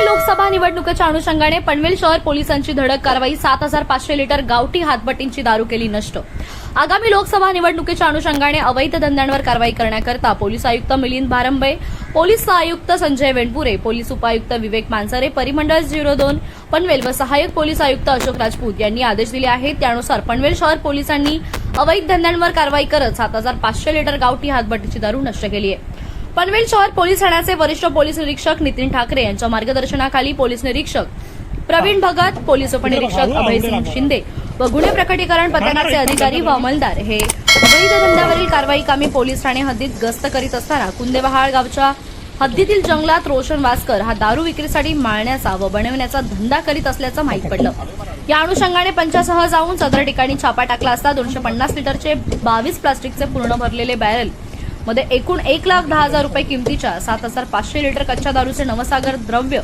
आगामी लोकसभा निवडणुकीच्या अनुषंगाने पनवेल शहर पोलिसांची धडक कारवाई सात हजार पाचशे लिटर गावठी हातबटींची दारू केली नष्ट. आगामी लोकसभा निवडणुकीच्या अनुषंगाने अवैध धंद्यांवर कारवाई करण्याकरता पोलीस आयुक्त मिलिंद भारंबे पोलीस आयुक्त संजय वेणपुरे पोलीस उपायुक्त विवेक मानसरे परिमंडळ झिरो दोन पनवेल व सहाय्यक पोलीस आयुक्त अशोक राजपूत यांनी आदेश दिले आहेत. त्यानुसार पनवेल शहर पोलिसांनी अवैध धंद्यांवर कारवाई करत सात हजार पाचशे लिटर गावठी हातबटीची दारू नष्ट केली आहे. पनवेल शहर पोलीस ठाण्याचे वरिष्ठ पोलीस निरीक्षक नितीन ठाकरे यांच्या मार्गदर्शनाखाली पोलीस निरीक्षक प्रवीण भगत पोलीस उपनिरीक्षक अभयसिंग शिंदे व गुन्हे प्रकटीकरण पथकाचे अधिकारी व अंमलदार. हे अवैध धंद्यावरील कारवाई कामी पोलीस ठाणे हद्दीत गस्त करीत असताना कुंदेबहाळ गावच्या हद्दीतील जंगलात रोशन वासकर हा दारू विक्रीसाठी माळण्याचा व बनवण्याचा धंदा करीत असल्याचं माहीत पडलं. या अनुषंगाने पंचासह जाऊन सदर ठिकाणी छापा टाकला असता दोनशे पन्नास लिटरचे बावीस प्लास्टिकचे पूर्ण भरलेले बॅरल मध्ये एकूण एक लाख दहा हजार रुपये किमतीच्या सात हजार पाचशे लिटर कच्च्या दारूचे नवसागर द्रव्य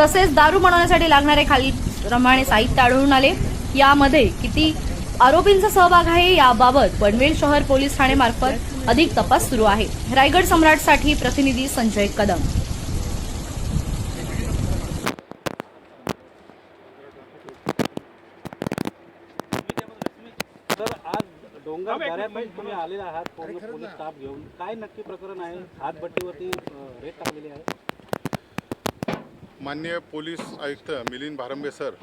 तसेच दारू बनवण्यासाठी लागणारे खालीलप्रमाणे साहित्य आढळून आले. यामध्ये किती आरोपींचा सहभाग आहे याबाबत पनवेल शहर पोलीस ठाणेमार्फत अधिक तपास सुरू आहे. रायगड सम्राटसाठी प्रतिनिधी संजय कदम. तर आज डोंगर दऱ्यातून तुम्ही आलेले आहात पूर्ण पोलीस स्टाफ घेऊन. काय नक्की प्रकरण आहे? हातभट्टीवरती रेट टाकलेली आहे. माननीय पोलीस आयुक्त मिलिंद भारंबे सर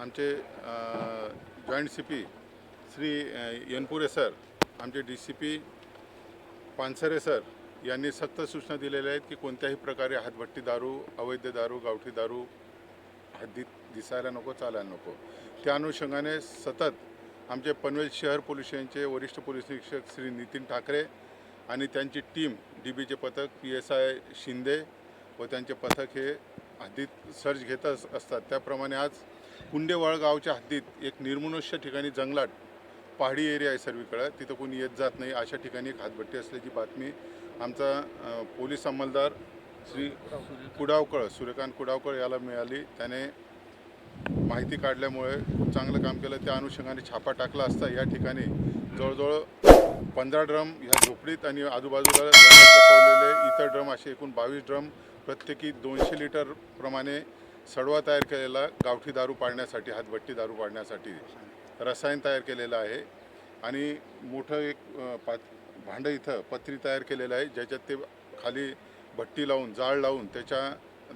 आमचे joint C P Shri Yanpure sir आमचे D C P Pansare sir यांनी सक्त सूचना दिलेल्या आहेत की कोणत्याही प्रकारे हातभट्टी दारू अवैध दारू गावठी दारू हद्दीत दिसायला नको चालायला नको. त्या अनुषंगाने सतत आमचे पनवेल शहर पोलीस स्टेशनचे वरिष्ठ पोलीस निरीक्षक श्री नितीन ठाकरे आणि त्यांची टीम डी बीचे पथक पी एस आय शिंदे व त्यांचे पथक हे हद्दीत सर्च घेत असतात. त्याप्रमाणे आज कुंडेवाळ गावच्या हद्दीत एक निर्मनुष्य ठिकाणी जंगलात पहाडी एरिया आहे सर्वीकडं. तिथं कोणी येत जात नाही. अशा ठिकाणी एक हातभट्टी असल्याची बातमी आमचा पोलीस अंमलदार श्री कुडावकळ सूर्यकांत कुडावकळ याला मिळाली. त्याने माहिती काढल्यामुळे चांगलं काम केलं. त्या अनुषंगाने छापा टाकला असता या ठिकाणी जवळजवळ पंधरा ड्रम ह्या झोपडीत आणि आजूबाजूला लपवलेले इतर ड्रम असे एकूण बावीस ड्रम प्रत्येकी दोनशे लिटर प्रमाणे सडवा तयार केलेला गावठी दारू पाडण्यासाठी हातभट्टी दारू पाडण्यासाठी रसायन तयार केलेलं आहे. आणि मोठं एक पात भांडं इथं पत्री तयार केलेलं आहे ज्याच्यात ते खाली भट्टी लावून जाळ लावून त्याच्या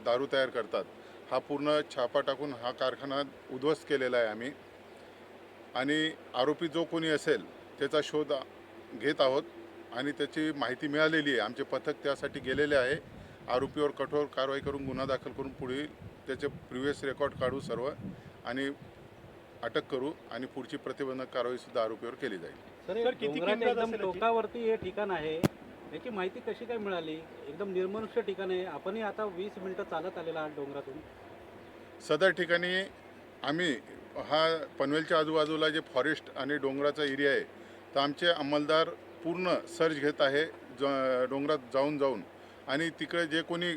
दारू तयार करतात. हा पूर्ण छापा टाकून हा कारखाना उद्ध्वस्त केलेला आहे आम्ही. आणि आरोपी जो कोणी असेल त्याचा शोध घेत आहोत आणि त्याची माहिती मिळालेली आहे. आमचे पथक त्यासाठी गेलेले आहे. आरोपीवर कठोर कारवाई करून गुन्हा दाखल करून पुढील त्याचे प्रिव्हियस रेकॉर्ड काढू सर्व आणि अटक करू आणि पुढची प्रतिबंधक कारवाईसुद्धा आरोपीवर केली जाईल. सर किती एकदम? टोकावरती हे ठिकाण आहे. याची माहिती कशी काय मिळाली? एकदम निर्मनुष्य ठिकाण. आहे आपणही आता वीस मिनिटं चालत आलेला आहात डोंगरातून. सदर ठिकाणी आम्ही हा पनवेलच्या आजूबाजूला जे फॉरेस्ट आणि डोंगराचा एरिया आहे तर आमचे अंमलदार पूर्ण सर्च घेत आहे ज डोंगरात जाऊन जाऊन. आणि तिकडे जे कोणी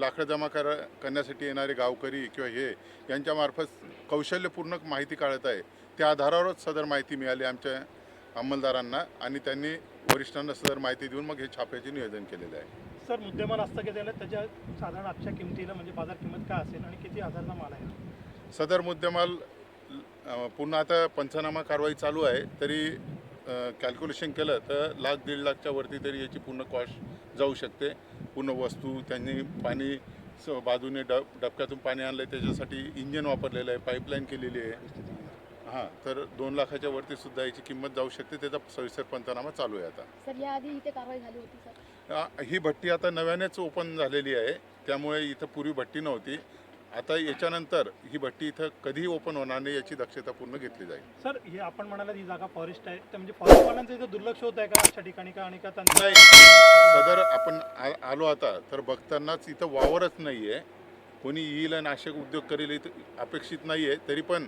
लाकडं जमा करा करण्यासाठी येणारे गावकरी किंवा हे यांच्यामार्फत कौशल्यपूर्ण माहिती काढत आहे. त्या आधारावरच सदर माहिती मिळाली आमच्या अंमलदारांना आणि त्यांनी वरिष्ठांना सदर माहिती देऊन मग हे छाप्याचे नियोजन केलेलं आहे. सर मुद्देमाल हस्तगत केला त्याच्या साधारण आजच्या किमतीला म्हणजे बाजार किंमत काय असेल आणि किती हजारचा माल आहे? सदर मुद्देमाल पुन्हा आता पंचनामा कारवाई चालू आहे तरी कॅल्क्युलेशन केलं तर लाख दीड लाखच्या वरती तरी याची पूर्ण कॉस्ट जाऊ शकते. पूर्ण वस्तू त्यांनी पाणी स बाजूने डब डबक्यातून पाणी आणलं आहे त्याच्यासाठी इंजिन वापरलेलं आहे पाईपलाईन केलेली आहे. हां तर दोन लाखाच्या वरती सुद्धा याची किंमत जाऊ शकते. त्याचा सविस्तर पंचनामा चालू आहे आता. सर याआधी इथे कारवाई झाली होती सर. ही भट्टी आता नव्यानेच ओपन झालेली आहे. त्यामुळे इथं पूर्वी भट्टी नव्हती. आता याच्यानंतर ही भट्टी इथं कधीही ओपन होणार नाही याची दक्षता पूर्ण घेतली जाईल. सर हे आपण म्हणाला ही जागा फॉरेस्ट आहे. तर म्हणजे फॉरेस्टवाल्यांचं इथं दुर्लक्ष होत आहे का अशा ठिकाणी का आणि का त्यांचं नाही. सदर आपण आ- आलो आता तर बघतानाच इथं वावरच नाही आहे कोणी येईल आणि असे उद्योग करेल इथं अपेक्षित नाही आहे तरी पण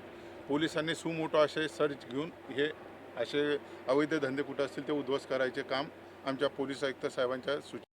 पोलिसांनी सुमोठं असे सर्च घेऊन हे असे अवैध धंदे कुठं असतील ते उद्ध्वस्त करायचे काम आमच्या पोलीस आयुक्त साहेबांच्या सूच